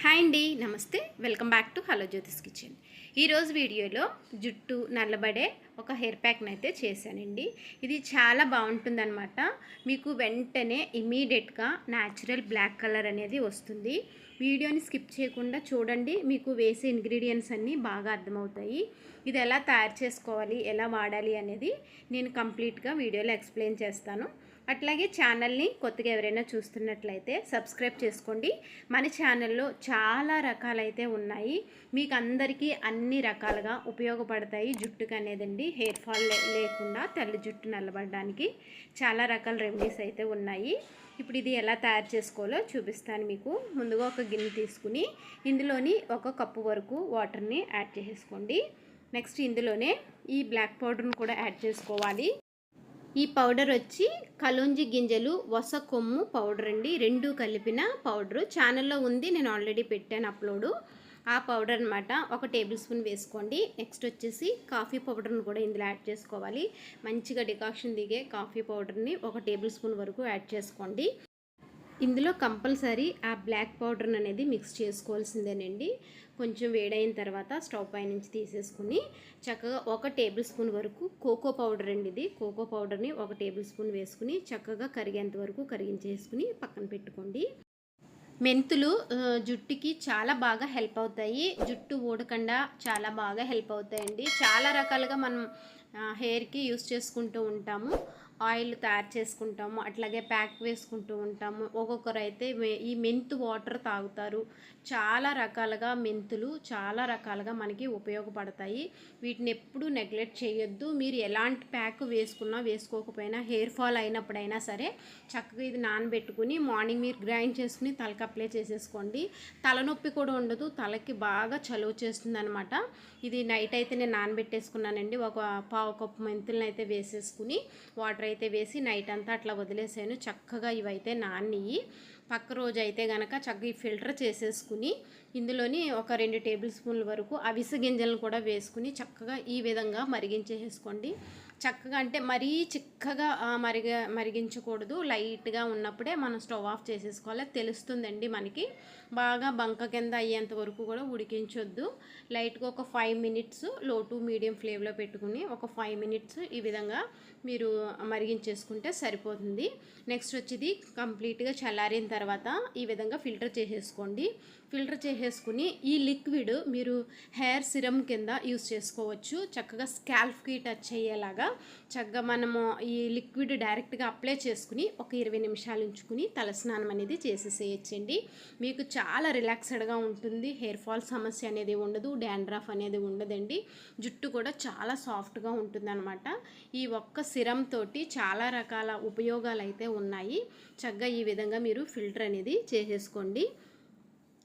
Hi అండి నమస్తే. Welcome back to hello Jyothi's kitchen. ఈరోజు వీడియోలో జుట్టు నల్లబడే ఒక హెయిర్ ప్యాక్ని అయితే చేశానండి. ఇది చాలా బాగుంటుందన్నమాట. మీకు వెంటనే ఇమీడియట్గా న్యాచురల్ బ్లాక్ కలర్ అనేది వస్తుంది. వీడియోని స్కిప్ చేయకుండా చూడండి. మీకు వేసే ఇంగ్రీడియంట్స్ అన్నీ బాగా అర్థమవుతాయి. ఇది ఎలా తయారు చేసుకోవాలి ఎలా వాడాలి అనేది నేను కంప్లీట్గా వీడియోలో ఎక్స్ప్లెయిన్ చేస్తాను. అట్లాగే ఛానల్ని కొత్తగా ఎవరైనా చూస్తున్నట్లయితే సబ్స్క్రైబ్ చేసుకోండి. మన ఛానల్లో చాలా రకాలైతే ఉన్నాయి. మీకు అందరికీ అన్ని రకాలుగా ఉపయోగపడతాయి. జుట్టుకు అనేదండి హెయిర్ ఫాల్ లేకుండా తెల్ల జుట్టు నల్లబడడానికి చాలా రకాల రెమెడీస్ అయితే ఉన్నాయి. ఇప్పుడు ఇది ఎలా తయారు చేసుకోవాలో చూపిస్తాను మీకు. ముందుగా ఒక గిన్నె తీసుకుని ఇందులోని ఒక కప్పు వరకు వాటర్ని యాడ్ చేసేసుకోండి. నెక్స్ట్ ఇందులోనే ఈ బ్లాక్ పౌడర్ని కూడా యాడ్ చేసుకోవాలి. ఈ పౌడర్ వచ్చి కలోంజి గింజలు వస కొమ్ము పౌడర్ అండి. రెండు కలిపిన పౌడరు. ఛానల్లో ఉంది నేను ఆల్రెడీ పెట్టాను అప్లోడు. ఆ పౌడర్ అనమాట ఒక టేబుల్ స్పూన్ వేసుకోండి. నెక్స్ట్ వచ్చేసి కాఫీ పౌడర్ని కూడా ఇందులో యాడ్ చేసుకోవాలి. మంచిగా డికాక్షన్ దిగే కాఫీ పౌడర్ని ఒక టేబుల్ స్పూన్ వరకు యాడ్ చేసుకోండి. ఇందులో కంపల్సరీ ఆ బ్లాక్ పౌడర్ అనేది మిక్స్ చేసుకోవాల్సిందేనండి. కొంచెం వేడైన తర్వాత స్టవ్ పై నుంచి తీసేసుకుని చక్కగా ఒక టేబుల్ స్పూన్ వరకు కోకో పౌడర్ అండి ఇది. కోకో పౌడర్ని ఒక టేబుల్ స్పూన్ వేసుకుని చక్కగా కరిగేంత వరకు కరిగించేసుకుని పక్కన పెట్టుకోండి. మెంతులు జుట్టుకి చాలా బాగా హెల్ప్ అవుతాయి. జుట్టు ఊడకుండా చాలా బాగా హెల్ప్ అవుతాయండి. చాలా రకాలుగా మనం హెయిర్కి యూస్ చేసుకుంటూ ఉంటాము. ఆయిల్ తయారు చేసుకుంటాము అట్లాగే ప్యాక్ వేసుకుంటూ ఉంటాము. ఒక్కొక్కరు అయితే ఈ మెంతు వాటర్ తాగుతారు. చాలా రకాలుగా మెంతులు చాలా రకాలుగా మనకి ఉపయోగపడతాయి. వీటిని ఎప్పుడూ నెగ్లెక్ట్ చేయొద్దు. మీరు ఎలాంటి ప్యాక్ వేసుకున్నా వేసుకోకపోయినా హెయిర్ ఫాల్ అయినప్పుడైనా సరే చక్కగా ఇది నానబెట్టుకుని మార్నింగ్ మీరు గ్రైండ్ చేసుకుని తలకి అప్లై చేసేసుకోండి. తలనొప్పి కూడా ఉండదు. తలకి బాగా చలువ చేస్తుంది అనమాట ఇది నైట్ అయితే నేను నానబెట్టేసుకున్నానండి. ఒక పావు కప్పు మెంతులను అయితే వేసేసుకుని వాటర్ అయితే వేసి నైట్ అంతా అట్లా వదిలేసాను. చక్కగా ఇవైతే నానియి పక్క రోజు అయితే కనుక చక్కగా ఫిల్టర్ చేసేసుకుని ఇందులోని ఒక రెండు టేబుల్ స్పూన్ల వరకు అవిసె గింజలను కూడా వేసుకుని చక్కగా ఈ విధంగా మరిగించేసుకోండి చక్కగా అంటే మరీ చిక్కగా మరిగ మరిగించకూడదు. లైట్గా ఉన్నప్పుడే మనం స్టవ్ ఆఫ్ చేసేసుకోవాలి. తెలుస్తుందండి మనకి. బాగా బంక కింద అయ్యేంత వరకు కూడా ఉడికించొద్దు. లైట్గా ఒక ఫైవ్ మినిట్స్లో టు మీడియం ఫ్లేమ్లో పెట్టుకుని ఒక ఫైవ్ మినిట్స్ ఈ విధంగా మీరు మరిగించేసుకుంటే సరిపోతుంది. నెక్స్ట్ వచ్చేది కంప్లీట్గా చల్లారిన తర్వాత ఈ విధంగా ఫిల్టర్ చేసేసుకోండి. ఫిల్టర్ చేసేసుకుని ఈ లిక్విడ్ మీరు హెయిర్ సిరమ్ కింద యూస్ చేసుకోవచ్చు. చక్కగా స్కాల్ఫ్కి టచ్ అయ్యేలాగా చక్కగా మనము ఈ లిక్విడ్ డైరెక్ట్గా అప్లై చేసుకుని ఒక ఇరవై నిమిషాలు ఉంచుకుని తలస్నానం అనేది చేసేసేయచ్చండి. మీకు చాలా రిలాక్స్డ్గా ఉంటుంది. హెయిర్ ఫాల్ సమస్య అనేది ఉండదు. డాండ్రఫ్ అనేది ఉండదండి. జుట్టు కూడా చాలా సాఫ్ట్గా ఉంటుందన్నమాట. ఈ ఒక్క సిరమ్ తోటి చాలా రకాల ఉపయోగాలు అయితే ఉన్నాయి. చక్కగా ఈ విధంగా మీరు ఫిల్టర్ అనేది చేసేసుకోండి.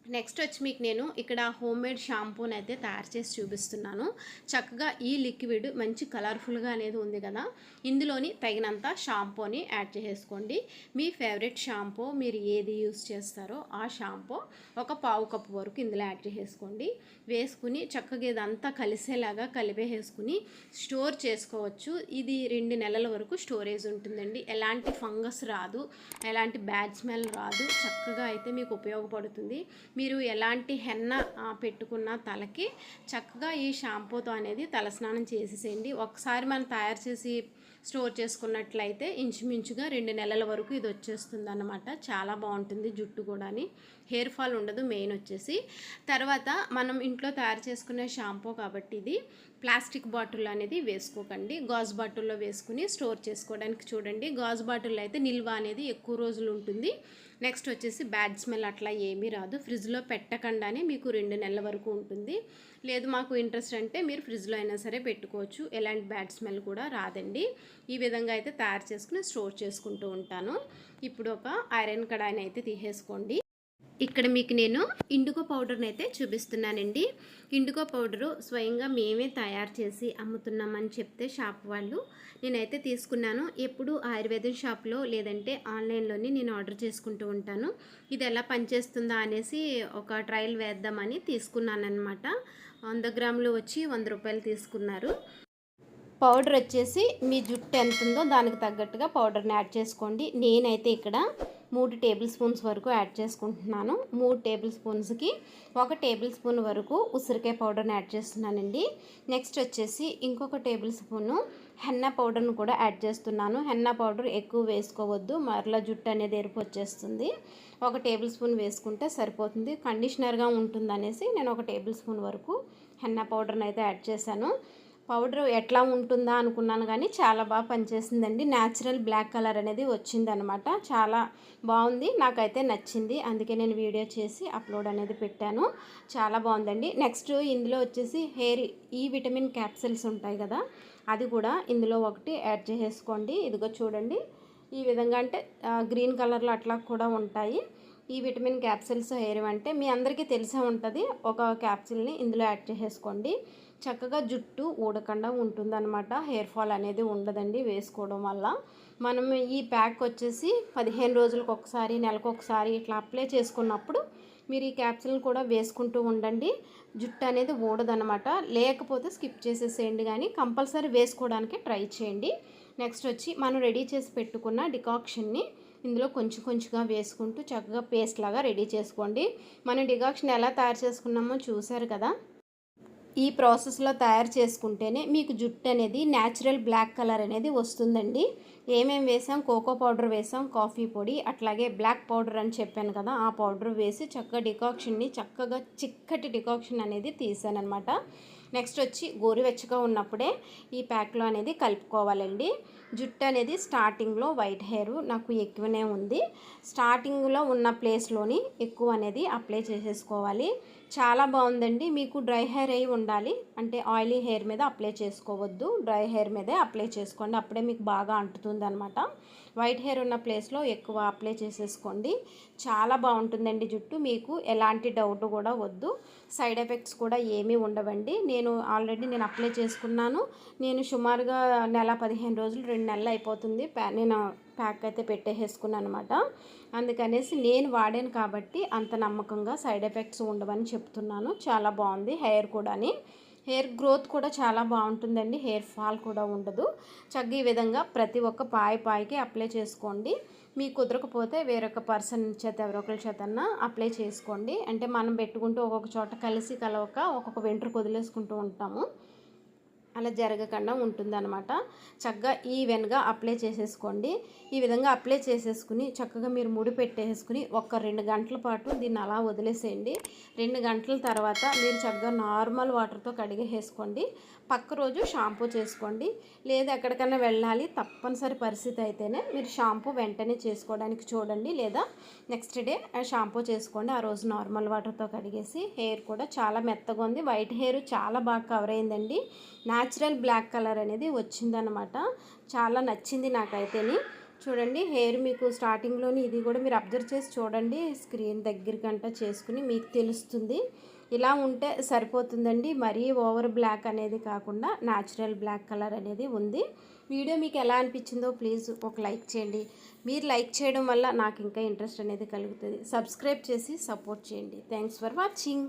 నెక్స్ట్ వచ్చి మీకు నేను ఇక్కడ హోమ్ మేడ్ షాంపూని అయితే తయారు చేసి చూపిస్తున్నాను. చక్కగా ఈ లిక్విడ్ మంచి కలర్ఫుల్గా అనేది ఉంది కదా. ఇందులోని తగినంత షాంపూని యాడ్ చేసేసుకోండి. మీ ఫేవరెట్ షాంపూ మీరు ఏది యూస్ చేస్తారో ఆ షాంపూ ఒక పావు కప్పు వరకు ఇందులో యాడ్ చేసేసుకోండి. వేసుకుని చక్కగా ఇదంతా కలిసేలాగా కలిపేసుకుని స్టోర్ చేసుకోవచ్చు. ఇది రెండు నెలల వరకు స్టోరేజ్ ఉంటుందండి. ఎలాంటి ఫంగస్ రాదు. ఎలాంటి బ్యాడ్ స్మెల్ రాదు. చక్కగా అయితే మీకు ఉపయోగపడుతుంది. మీరు ఎలాంటి హెన్న పెట్టుకున్న తలకి చక్కగా ఈ షాంపూతో అనేది తలస్నానం చేసేసేయండి. ఒకసారి మనం తయారు చేసి స్టోర్ చేసుకున్నట్లయితే ఇంచుమించుగా రెండు నెలల వరకు ఇది వచ్చేస్తుంది అన్నమాట చాలా బాగుంటుంది జుట్టు కూడాని. హెయిర్ ఫాల్ ఉండదు మెయిన్ వచ్చేసి. తర్వాత మనం ఇంట్లో తయారు చేసుకునే షాంపూ కాబట్టి ఇది ప్లాస్టిక్ బాటిల్ అనేది వేసుకోకండి. గాజు బాటిల్లో వేసుకుని స్టోర్ చేసుకోవడానికి చూడండి. గాజు బాటిల్లో అయితే నిల్వ అనేది ఎక్కువ రోజులు ఉంటుంది. నెక్స్ట్ వచ్చేసి బ్యాడ్ స్మెల్ అట్లా ఏమీ రాదు. ఫ్రిడ్జ్లో పెట్టకుండానే మీకు రెండు నెలల వరకు ఉంటుంది. లేదు మాకు ఇంట్రెస్ట్ అంటే మీరు ఫ్రిడ్జ్లో అయినా సరే పెట్టుకోవచ్చు. ఎలాంటి బ్యాడ్ స్మెల్ కూడా రాదండి. ఈ విధంగా అయితే తయారు చేసుకుని స్టోర్ చేసుకుంటూ ఉంటాను. ఇప్పుడు ఒక ఐరన్ కడాయిని అయితే తీసేసుకోండి. ఇక్కడ మీకు నేను ఇండుగో పౌడర్ని అయితే చూపిస్తున్నానండి. ఇండుగో పౌడరు స్వయంగా మేమే తయారు చేసి అమ్ముతున్నామని చెప్తే షాప్ వాళ్ళు. నేనైతే తీసుకున్నాను. ఎప్పుడు ఆయుర్వేదం షాప్లో లేదంటే ఆన్లైన్లోనే నేను ఆర్డర్ చేసుకుంటూ ఉంటాను. ఇది ఎలా పనిచేస్తుందా అనేసి ఒక ట్రయల్ వేద్దామని తీసుకున్నాను వంద గ్రాములు వచ్చి వంద రూపాయలు తీసుకున్నారు. పౌడర్ వచ్చేసి మీ జుట్టు ఎంత ఉందో దానికి తగ్గట్టుగా పౌడర్ని యాడ్ చేసుకోండి. నేనైతే ఇక్కడ మూడు టేబుల్ స్పూన్స్ వరకు యాడ్ చేసుకుంటున్నాను. మూడు టేబుల్ స్పూన్స్కి ఒక టేబుల్ స్పూన్ వరకు ఉసిరికాయ పౌడర్ని యాడ్ చేస్తున్నానండి. నెక్స్ట్ వచ్చేసి ఇంకొక టేబుల్ స్పూను హెన్నా పౌడర్ను కూడా యాడ్ చేస్తున్నాను. హెన్నా పౌడర్ ఎక్కువ వేసుకోవద్దు మరలా జుట్టు అనేది ఎరుపు వచ్చేస్తుంది. ఒక టేబుల్ స్పూన్ వేసుకుంటే సరిపోతుంది. కండిషనర్గా ఉంటుందనేసి నేను ఒక టేబుల్ స్పూన్ వరకు హెన్నా పౌడర్ని అయితే యాడ్ చేశాను. పౌడర్ ఎట్లా ఉంటుందా అనుకున్నాను కానీ చాలా బాగా పనిచేసిందండి. న్యాచురల్ బ్లాక్ కలర్ అనేది వచ్చిందనమాట. చాలా బాగుంది. నాకైతే నచ్చింది. అందుకే నేను వీడియో చేసి అప్లోడ్ అనేది పెట్టాను. చాలా బాగుందండి. నెక్స్ట్ ఇందులో వచ్చేసి హెయిర్ ఈ విటమిన్ క్యాప్సిల్స్ ఉంటాయి కదా అది కూడా ఇందులో ఒకటి యాడ్ చేసేసుకోండి ఇదిగో చూడండి. ఈ విధంగా అంటే గ్రీన్ కలర్లో అట్లా కూడా ఉంటాయి. ఈ విటమిన్ క్యాప్సిల్స్ హెయిర్ అంటే మీ అందరికీ తెలిసే ఉంటుంది. ఒక క్యాప్సిల్ని ఇందులో యాడ్ చేసేసుకోండి చక్కగా జుట్టు ఊడకుండా ఉంటుందన్నమాట. హెయిర్ ఫాల్ అనేది ఉండదండి వేసుకోవడం వల్ల. మనం ఈ ప్యాక్ వచ్చేసి పదిహేను రోజులకు ఒకసారి నెలకు ఒకసారి ఇట్లా అప్లై చేసుకున్నప్పుడు మీరు ఈ క్యాప్సిల్ కూడా వేసుకుంటూ ఉండండి. జుట్టు అనేది ఊడదనమాట లేకపోతే స్కిప్ చేసేసేయండి కానీ కంపల్సరీ వేసుకోవడానికి ట్రై చేయండి. నెక్స్ట్ వచ్చి మనం రెడీ చేసి పెట్టుకున్న డికాక్షన్ని ఇందులో కొంచెం కొంచెంగా వేసుకుంటూ చక్కగా పేస్ట్ లాగా రెడీ చేసుకోండి. మనం డికాక్షన్ ఎలా తయారు చేసుకున్నామో చూసారు కదా? ఈ ప్రాసెస్లో తయారు చేసుకుంటేనే మీకు జుట్టు అనేది న్యాచురల్ బ్లాక్ కలర్ అనేది వస్తుందండి. ఏమేమి వేసాం? కోకో పౌడర్ వేసాం కాఫీ పొడి అట్లాగే బ్లాక్ పౌడర్ అని చెప్పాను కదా ఆ పౌడర్ వేసి చక్కగా డికాక్షన్ని చక్కగా చిక్కటి డికాక్షన్ అనేది తీసానమాట నెక్స్ట్ వచ్చి గోరువెచ్చగా ఉన్నప్పుడే ఈ ప్యాక్లో అనేది కలుపుకోవాలండి. జుట్టు అనేది స్టార్టింగ్లో వైట్ హెయిర్ నాకు ఎక్కువనే ఉంది. స్టార్టింగ్లో ఉన్న ప్లేస్లోని ఎక్కువ అనేది అప్లై చేసేసుకోవాలి. చాలా బాగుందండి. మీకు డ్రై హెయిర్ అయి ఉండాలి. అంటే ఆయిలీ హెయిర్ మీద అప్లై చేసుకోవద్దు. డ్రై హెయిర్ మీదే అప్లై చేసుకోండి. అప్పుడే మీకు బాగా అంటుతుంది అనమాట వైట్ హెయిర్ ఉన్న ప్లేస్లో ఎక్కువ అప్లై చేసేసుకోండి. చాలా బాగుంటుందండి జుట్టు. మీకు ఎలాంటి డౌట్ కూడా వద్దు. సైడ్ ఎఫెక్ట్స్ కూడా ఏమీ ఉండవండి. నేను ఆల్రెడీ నేను అప్లై చేసుకున్నాను. నేను సుమారుగా నెల పదిహేను రోజులు రెండు నెలలు అయిపోతుంది. నేను ప్యాక్ అయితే పెట్టేసుకున్నాను అనమాట అందుకనేసి నేను వాడాను కాబట్టి అంత నమ్మకంగా సైడ్ ఎఫెక్ట్స్ ఉండవని చెప్తున్నాను. చాలా బాగుంది హెయిర్ కూడాని. హెయిర్ గ్రోత్ కూడా చాలా బాగుంటుందండి. హెయిర్ ఫాల్ కూడా ఉండదు. చక్కగా ఈ విధంగా ప్రతి ఒక్క పాయి పాయికి అప్లై చేసుకోండి. మీకు కుదరకపోతే వేరొక పర్సన్ చేత ఎవరొకరి చేత అప్లై చేసుకోండి. అంటే మనం పెట్టుకుంటూ ఒక్కొక్క చోట కలిసి కలవక ఒక్కొక్క వెంట్రుకు వదిలేసుకుంటూ ఉంటాము. అలా జరగకుండా ఉంటుందన్నమాట. చక్కగా ఈవెన్గా అప్లై చేసేసుకోండి. ఈ విధంగా అప్లై చేసేసుకుని చక్కగా మీరు ముడి పెట్టేసుకుని ఒక రెండు గంటల పాటు దీన్ని అలా వదిలేసేయండి. రెండు గంటల తర్వాత మీరు చక్కగా నార్మల్ వాటర్తో కడిగేసుకోండి. పక్క రోజు షాంపూ చేసుకోండి. లేదా ఎక్కడికైనా వెళ్ళాలి తప్పనిసరి పరిస్థితి అయితేనే మీరు షాంపూ వెంటనే చేసుకోవడానికి చూడండి. లేదా నెక్స్ట్ డే షాంపూ చేసుకోండి. ఆ రోజు నార్మల్ వాటర్తో కడిగేసి హెయిర్ కూడా చాలా మెత్తగా ఉంది. వైట్ హెయిర్ చాలా బాగా కవర్ అయిందండి. న్యాచురల్ బ్లాక్ కలర్ అనేది వచ్చిందనమాట చాలా నచ్చింది నాకైతేని. చూడండి హెయిర్ మీకు స్టార్టింగ్లోని ఇది కూడా మీరు అబ్జర్వ్ చేసి చూడండి. స్క్రీన్ దగ్గరికంట చేసుకుని మీకు తెలుస్తుంది. ఇలా ఉంటే సరిపోతుందండి. మరీ ఓవర్ బ్లాక్ అనేది కాకుండా న్యాచురల్ బ్లాక్ కలర్ అనేది ఉంది. వీడియో మీకు ఎలా అనిపించిందో ప్లీజ్ ఒక లైక్ చేయండి. మీరు లైక్ చేయడం వల్ల నాకు ఇంకా ఇంట్రెస్ట్ అనేది కలుగుతుంది. సబ్స్క్రైబ్ చేసి సపోర్ట్ చేయండి. Thanks for watching.